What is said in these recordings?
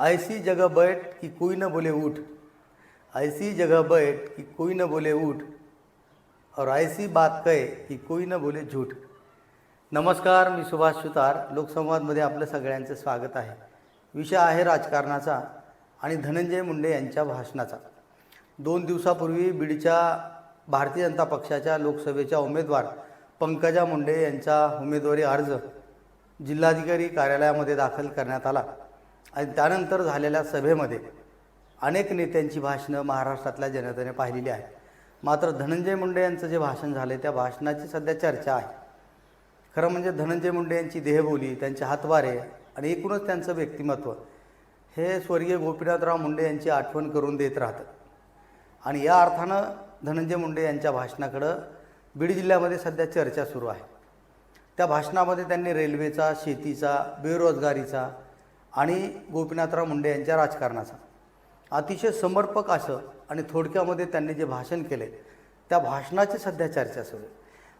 ऐसी जगह बैठ कि कोई न बोले उठ। ऐसी जगह बैठ कि कोई न बोले उठ। और ऐसी बात कहे की कोई न बोले झूठ। नमस्कार मी सुभाष सुतार. लोकसंवादमध्ये आपलं सगळ्यांचं स्वागत आहे. विषय आहे राजकारणाचा आणि धनंजय मुंडे यांच्या भाषणाचा. दोन दिवसापूर्वी बीडच्या भारतीय जनता पक्षाच्या लोकसभेच्या उमेदवार पंकजा मुंडे यांचा उमेदवारी अर्ज जिल्हाधिकारी कार्यालयामध्ये दाखल करण्यात आला. आणि त्यानंतर झालेल्या सभेमध्ये अनेक नेत्यांची भाषणं महाराष्ट्रातल्या जनतेने पाहिलेली आहेत. मात्र धनंजय मुंडे यांचं जे भाषण झालं त्या भाषणाची सध्या चर्चा आहे. खरं म्हणजे धनंजय मुंडे यांची देहबोली त्यांचे हातवारे आणि एकूणच त्यांचं व्यक्तिमत्व हे स्वर्गीय गोपीनाथराव मुंडे यांची आठवण करून देत राहतं. आणि या अर्थानं धनंजय मुंडे यांच्या भाषणाकडं बीड जिल्ह्यामध्ये सध्या चर्चा सुरू आहे. त्या भाषणामध्ये त्यांनी रेल्वेचा शेतीचा बेरोजगारीचा आणि गोपीनाथराव मुंडे यांच्या राजकारणाचा. अतिशय समर्पक असं आणि थोडक्यामध्ये त्यांनी जे भाषण केले त्या भाषणाची सध्या चर्चा सुरू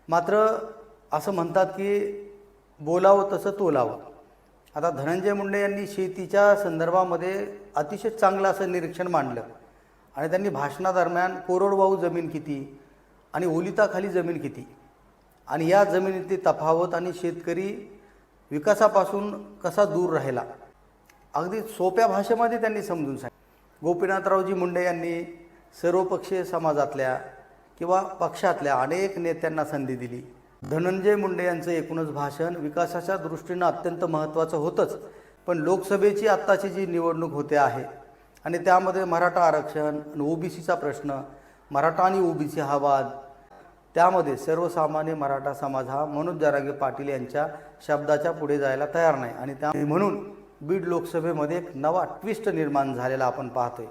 मात्र असं म्हणतात की बोलावं तसं तोलावं. आता धनंजय मुंडे यांनी शेतीच्या संदर्भामध्ये अतिशय चांगलं असं निरीक्षण मांडलं आणि त्यांनी भाषणादरम्यान कोरडवाहू जमीन किती आणि ओलिताखाली जमीन किती आणि या जमिनीतली तफावत आणि शेतकरी विकासापासून कसा दूर राहिला अगदी सोप्या भाषेमध्ये त्यांनी समजून सांगितलं. गोपीनाथरावजी मुंडे यांनी सर्वपक्षीय समाजातल्या किंवा पक्षातल्या अनेक नेत्यांना संधी दिली. धनंजय मुंडे यांचं एकूणच भाषण विकासाच्या दृष्टीनं अत्यंत महत्त्वाचं होतंच पण लोकसभेची आत्ताची जी निवडणूक होते आहे आणि त्यामध्ये मराठा आरक्षण ओबीसीचा प्रश्न मराठा आणि ओबीसी हा वाद त्यामध्ये सर्वसामान्य मराठा समाज हा मनोज जारांगे पाटील यांच्या शब्दाच्या पुढे जायला तयार नाही. आणि त्या म्हणून बीड लोकसभेमध्ये एक नवा ट्विस्ट निर्माण झालेला आपण पाहतोय.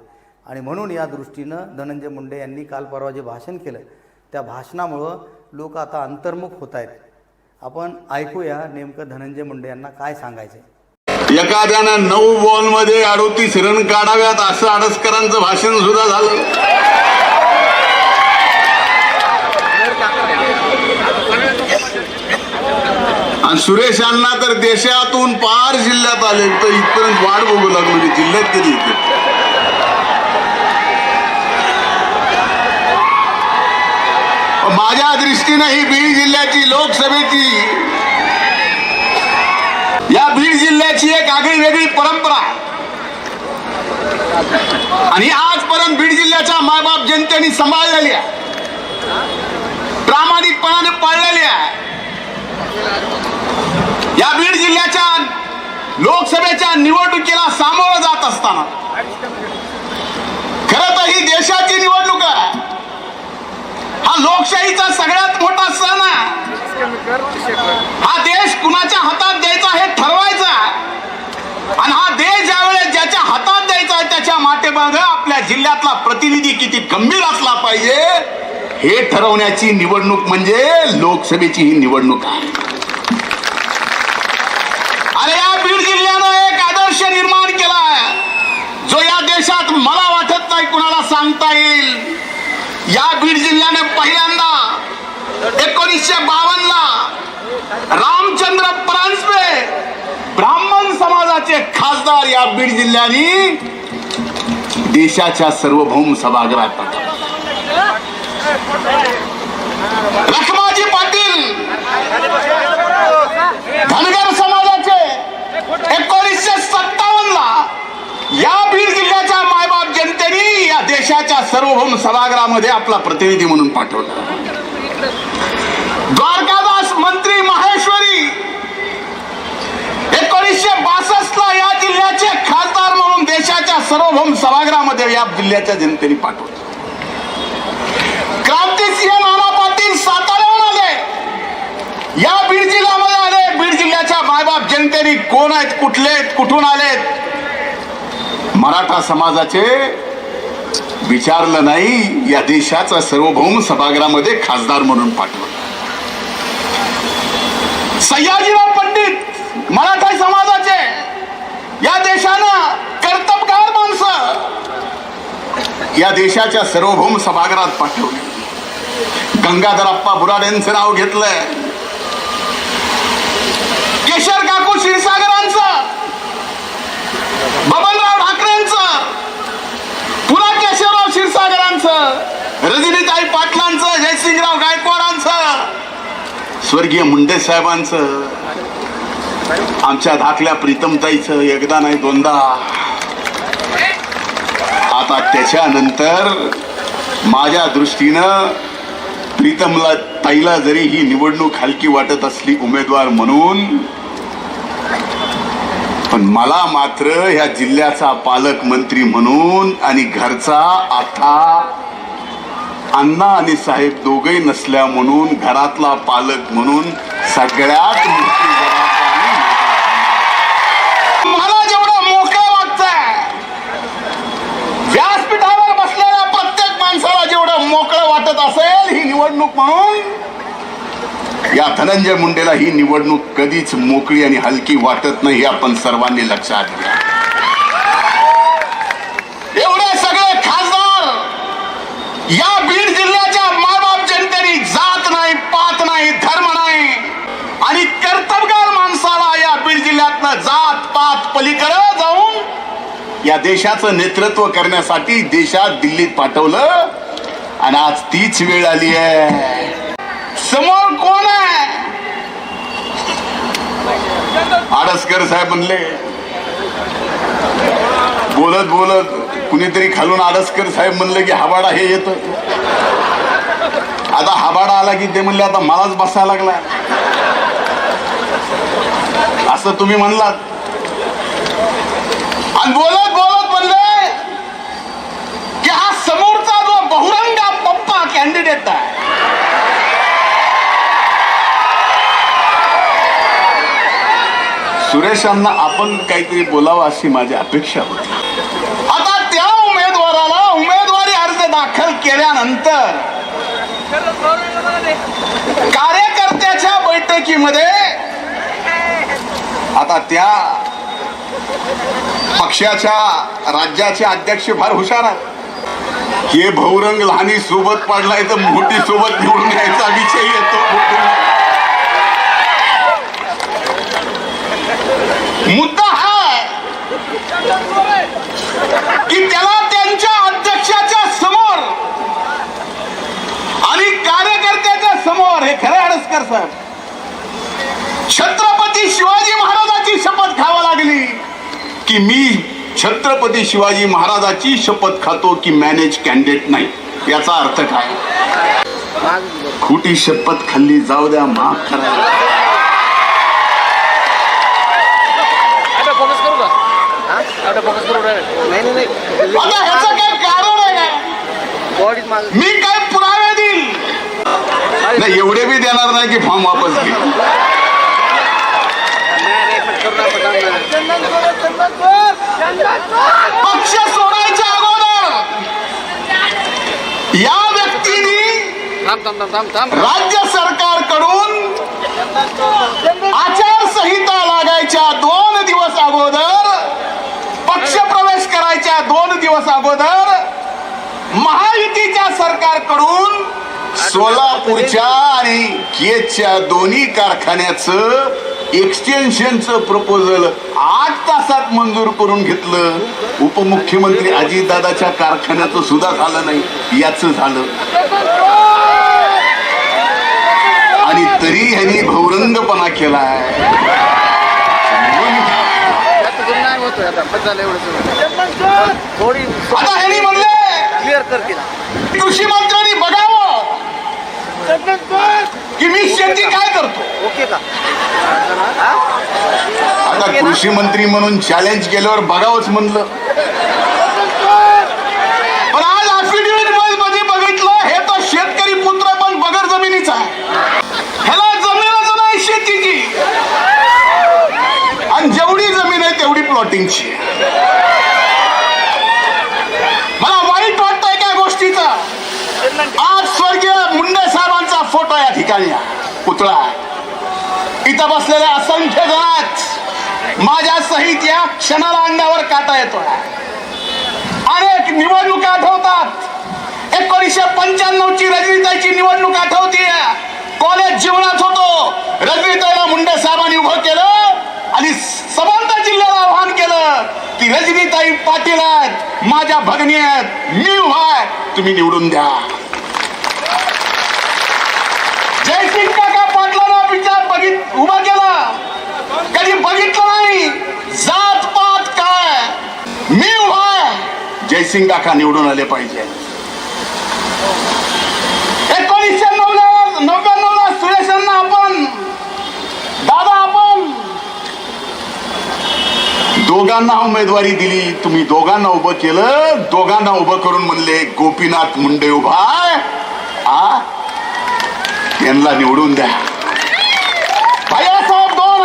आणि म्हणून या दृष्टीनं धनंजय मुंडे यांनी काल परवा जे भाषण केलं त्या भाषणामुळं लोक आता अंतर्मुख होत आहेत आपण ऐकूया नेमकं धनंजय मुंडे यांना काय सांगायचं एखाद्यानं नऊ बॉलमध्ये अडोतीस रन काढाव्यात असं आडसकरांचं भाषण सुद्धा झालं. आणि सुरेश अण्णा तर देशातून पार जिल्ह्यात आले. तर इथपर्यंत वाट बघू लागलो जिल्ह्यात कधी माझ्या दृष्टीनं ही बीड जिल्ह्याची लोकसभेची या बीड जिल्ह्याची एक आगळी वेगळी परंपरा. आणि आजपर्यंत बीड जिल्ह्याच्या मायबाप जनतेने सांभाळलेली आहे. प्रामाणिकपणाने पाळलेली आहे. या बीड जिल्ह्याच्या लोकसभेच्या निवडणुकीला सामोरं जात असताना खर तर ही देशाची निवडणूक आहे. हा लोकशाहीचा सगळ्यात मोठा सण आहे. हा देश कुणाच्या हातात द्यायचा हे ठरवायचा आणि हा देश ज्यावेळेस ज्याच्या हातात द्यायचा आहे त्याच्या माटेमागे आपल्या जिल्ह्यातला प्रतिनिधी किती गंभीर असला पाहिजे. हे ठरवण्याची निवडणूक म्हणजे लोकसभेची ही निवडणूक आहे. आणि या बीड जिल्ह्यानं एक आदर्श निर्माण केला आहे जो या देशात मला वाटत नाही कुणाला सांगता येईल. या बीड जिल्ह्याने पहिल्यांदा एकोणीसशे बावन्न ला रामचंद्र परांजपे ब्राह्मण समाजाचे खासदार या बीड जिल्ह्याने देशाच्या सार्वभौम सभागृहात लखमाजी पाटील धनगर समाजाचे एकोणीसशे सत्तावन्न ला या बीड जिल्ह्याच्या मायबाप जनतेने या देशाच्या सर्वभौम सभागृहामध्ये आपला प्रतिनिधी म्हणून पाठवला. द्वारकादास मंत्री माहेश्वरी एकोणीसशे बासष्ट ला या जिल्ह्याचे खासदार म्हणून देशाच्या सर्वभौम सभागृहामध्ये या जिल्ह्याच्या जनतेने पाठवलं क्रांतिसिंह नाना पाटील साताऱ्याहून आले या बीड जिल्ह्यामध्ये आले. बीड जिल्ह्याच्या मायबाप जनतेने कोण आहेत कुठले आहेत कुठून आलेत? मराठा समाजाचे विचारलं नाही या देशाचा सार्वभौम सभागृहामध्ये खासदार म्हणून पाठवलं. सह्याजीराव पंडित मराठा समाजाचे या देशानं कर्तबगार माणसं या देशाच्या सार्वभौम सभागृहात पाठवले. गंगाधरप्पा बुराडेंचं नाव घेतलंय. केशर काकू क्षीरसागरांचा बबनराव ठाकरेंचा पुन्हा केशवराव क्षीरसागरांचं रजनीताई पाटलांचं जयसिंगराव गायकवाडांचं स्वर्गीय मुंडे साहेबांचं आमच्या धाकल्या प्रीतमताईचं एकदा नाही दोनदा. आता त्याच्यानंतर माझ्या दृष्टीनं प्रीतमला ताईला जरी ही निवडणूक हलकी वाटत असली उमेदवार म्हणून पण मला मात्र ह्या जिल्ह्याचा पालकमंत्री म्हणून आणि घरचा आता अण्णा आणि साहेब दोघही नसल्या म्हणून घरातला पालक म्हणून सगळ्यात मोठी जबाबदारी मला जेवढं मोकळं वाटतंय व्यासपीठावर बसलेल्या प्रत्येक माणसाला जेवढं मोकळं वाटत असेल ही निवडणूक म्हणून? या धनंजय मुंडेला ही निवडणूक कधीच मोकळी आणि हलकी वाटत नाही हे आपण सर्वांनी लक्षात घ्या. एवढे सगळे खासदार या बीड जिल्ह्याच्या मायबाप जनतेने जात नाही पात नाही धर्म नाही आणि कर्तबगार माणसाला या बीड जिल्ह्यातनं जात पात पलीकडे जाऊन या देशाचं नेतृत्व करण्यासाठी देशात दिल्लीत पाठवलं आणि आज तीच वेळ आली आहे. समोर कोण आहे? आडसकर साहेब म्हणले बोलत बोलत कुणीतरी खालून आडसकर साहेब म्हणले की हवाडा हे येत. आता हवाडा आला की ते म्हणले आता मलाच बसायला लागला. असं तुम्ही म्हणलात. आणि बोलत बोलत म्हणले की हा समोरचा जो बहुरंगा पप्पा आहे सुरेशांना आपण काहीतरी बोलावं अशी माझी अपेक्षा होती. आता त्या उमेदवाराला उमेदवारी अर्ज दाखल केल्यानंतर कार्यकर्त्याच्या बैठकीमध्ये आता त्या पक्षाच्या राज्याचे अध्यक्ष फार हुशार आहेत. हे बहुरंग लहानी सोबत पडलाय तर मोठी सोबत निवडून यायचा विषय येतो. मुद्दा हा की त्याला त्यांच्या अध्यक्षाच्या समोर आणि कार्यकर्त्याच्या समोर हे खरे अडसकर साहेब छत्रपती शिवाजी महाराजांची शपथ घ्यावा लागली की मी छत्रपती शिवाजी महाराजाची शपथ खातो की मॅनेज कॅन्डिडेट नाही. याचा अर्थ काय? खोटी शपथ खाल्ली जाऊ द्या माफ करा. आता फोकस करू का? हा? आता फोकस करू नाही नाही नाही. आता ह्याचं काय कारण आहे? काय बॉडीत माग मी काय पुरावे देईल नाही एवढे बी देणार नाही की फॉर्म वापस घे नाही नाही पण करू ना पक्ष सोडायच्या अगोदर या व्यक्तीने राज्य सरकारकडून आचारसंहिता लागायच्या दोन दिवस अगोदर पक्ष प्रवेश करायच्या दोन दिवस अगोदर महायुतीच्या सरकारकडून सोलापूरच्या आणि केजच्या दोन्ही कारखान्याचं एक्सटेन्शनचं प्रपोजल आठ तासात मंजूर करून घेतलं. उपमुख्यमंत्री अजितदादाच्या कारखान्याचं सुद्धा झालं नाही. याचं झालं. आणि तरी ह्यांनी भौरंगपणा केलाय. आता एवढं सगळं. थोडी ह्यांनी म्हणले क्लिअर कर तिला. कृषी मंत्र्यांनी बघावं की मी शेती काय करतो? ओके का? आता कृषी मंत्री म्हणून चॅलेंज केल्यावर बघावंच म्हणलं. पण आज affidavit मध्ये बघितलं हे तर शेतकरी पुत्र पण बगर जमिनीचा आहे. ह्याला जमीनच नाही शेतीची आणि जेवढी जमीन आहे तेवढी प्लॉटिंगची मला वाईट वाटतंय काय गोष्टीचं. आज स्वर्गीय मुंडे साहेबांचा फोटो या ठिकाणी. आहे, पुतळा आहे. इथं बसलेल्या असंख्य जणात माझ्या सहित या क्षणाला अंगावर काटा येतो अनेक निवडणूक आठवतात. एकोणीसशे पंच्याण्णव ची रजनीताईची निवडणूक आठवतीय. कॉलेज जीवनात होतो. रजनीताईला मुंडे साहेबांनी उभं केलं आणि समांतर जिल्ह्याला आव्हान केलं की रजनीताई पाटील आहेत माझ्या भगिनी आहेत मी उभा आहे. तुम्ही निवडून द्या जयसिंग काका पाटलांना कधी बघितलं नाही जात पात काय? मी उभा जयसिंग काका निवडून आले पाहिजे. एकोणीसशे नव्याण्णव ला सुरेशांना आपण. दादा आपण. दोघांना उमेदवारी दिली. तुम्ही दोघांना उभं केलं. दोघांना उभं करून म्हणले गोपीनाथ मुंडे उभा आ? यांना निवडून द्या भैयासाहेब दोन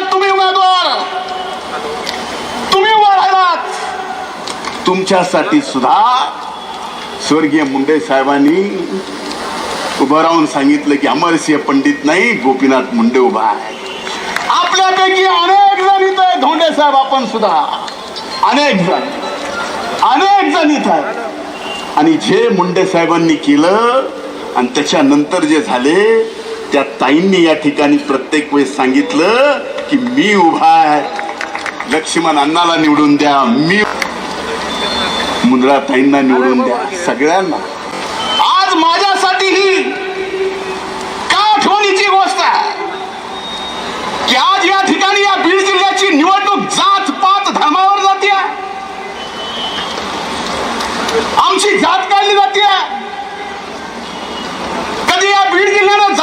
ला तुम्ही उमेदवार? तुम्ही उभा राहिलात. तुमच्यासाठी सुद्धा स्वर्गीय मुंडे साहेबांनी उभं राहून सांगितलं की अमरसिंह पंडित नाही गोपीनाथ मुंडे उभा आहे. आपल्यापैकी अनेक जण इथं आहे, धोंडे साहेब आपण सुद्धा. अनेक जण. अनेक जण इथं आहेत. आणि जे मुंडे साहेबांनी केलं आणि त्याच्यानंतर जे झाले त्या ताईंनी या ठिकाणी प्रत्येक वेळेस सांगितलं की मी उभा आहे. लक्ष्मण अण्णाला निवडून द्या मी मुंद्रा ताईंना निवडून द्या सगळ्यांना. आज माझ्यासाठी ही का आठवणीची गोष्ट आहे की आज या ठिकाणी या बीड जिल्ह्याची निवडणूक जात पात धर्मावर जाते आमची जात काढली जाते कधी या बीड जिल्ह्यानं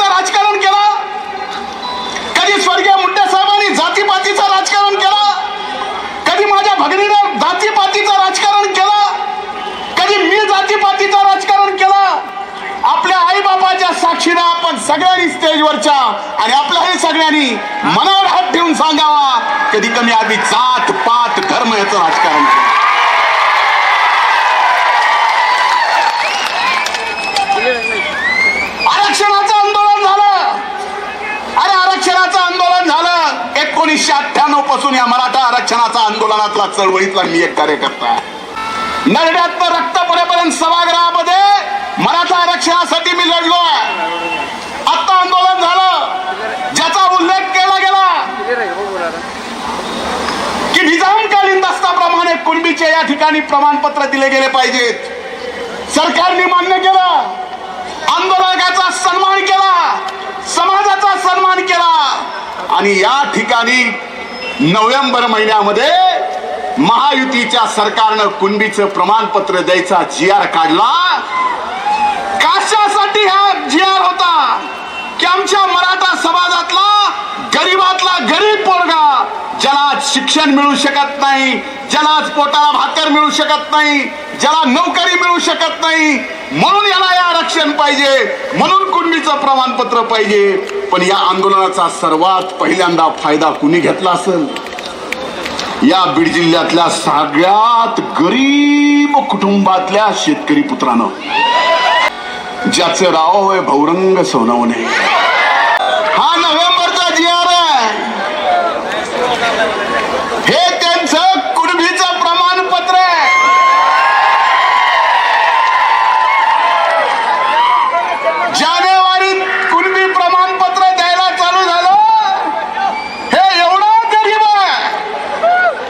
जातीपातीचं राजकारण केलं. कधी स्वर्गीय मुंडे साहेबांनी जातीपातीचं राजकारण केलं. कधी माझ्या भगिनीनं जातीपातीचं राजकारण केलं. कधी मी जातीपातीचं राजकारण केलं. आपल्या आई बापाच्या साक्षीनं आपण सगळ्यांनी स्टेजवरच्या आणि आपल्याही सगळ्यांनी मनावर हात ठेवून सांगावा कधी कमी आधी जात पात धर्म याचं राजकारण केलं आरक्षणाचं आंदोलन झालं अरे आरक्षणाचं आंदोलन झालं एकोणीसशे अठ्ठ्याण्णवपासून या मराठा आरक्षणाचा आंदोलनातला चळवळीतला मी एक कार्यकर्ता नरड्यात रक्त पडेपर्यंत सभागृहामध्ये मराठा आरक्षणासाठी मी लढलो आहे. आता आंदोलन झालं. ज्याचा उल्लेख केला गेला. की निजामकालीन दस्ताप्रमाणे कुणबीचे या ठिकाणी प्रमाणपत्र दिले गेले पाहिजेत. सरकारने मान्य केलं. आंदोलकाचा सन्मान केला. समाजाचा सन्मान केला. आणि या ठिकाणी नोव्हेंबर महिन्यामध्ये महायुतीच्या सरकारनं कुणबीचं प्रमाणपत्र द्यायचा जी आर काढला. कशासाठी हा जी आर होता? की आमच्या मराठा समाजातला गरीबातला गरीब पोरगा ज्याला शिक्षण मिळू शकत नाही ज्याला आज पोटाला भाकर मिळू शकत नाही ज्याला नोकरी मिळू शकत नाही म्हणून याला या आरक्षण पाहिजे म्हणून कुणबीचं प्रमाणपत्र पाहिजे. पण या आंदोलनाचा सर्वात पहिल्यांदा फायदा कुणी घेतला असेल? या बीड जिल्ह्यातल्या सगळ्यात गरीब कुटुंबातल्या शेतकरी पुत्रानं. ज्याचं राव होय भौरंग सोनवणे हा नोव्हेंबरचा जी आर आहे हे त्यांचं कुणबीचं प्रमाणपत्र आहे जानेवारीत कुणबी प्रमाणपत्र द्यायला चालू झालं हे एवढा गरीब आहे